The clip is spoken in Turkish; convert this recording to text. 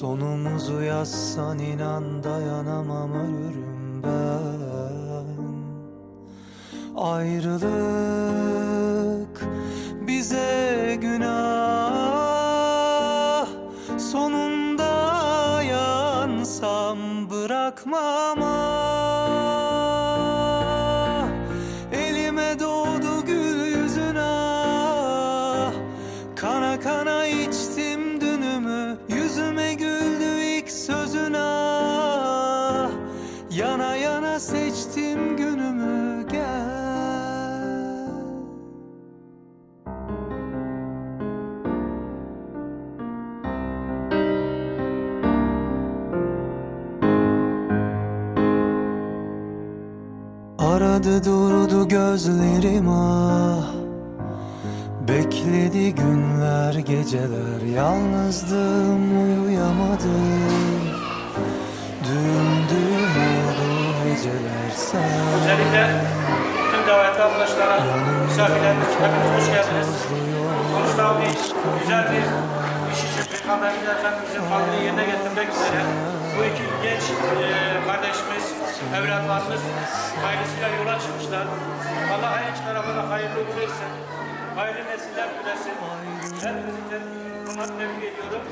Sonumuzu yazsan inan dayanamam ölürüm ben. Ayrılık bize günah. Sonunda yansam bırakmam ah. Elime doğdu gül yüzün ah. Kana kana içtim dünümü Yüzüme Yana yana seçtim günümü gel. Aradı durdu gözlerim ah. Bekledi günler geceler. Yalnızdım uyuyamadım. Düğüm arkadaşlara, misafirlerimiz, hepiniz hoş geldiniz. Sonuçta bir güzel bir iş için Peygamberimiz Efendimizin kavlini yerine getirmek üzere bu iki genç e, kardeşimiz, evlatlarımız ailesiyle yola çıkmışlar. Allah her iki tarafa da hayırlı uğurlu etsin. Hayırlı nesiller üresin. Hepinizi tebrik ediyorum.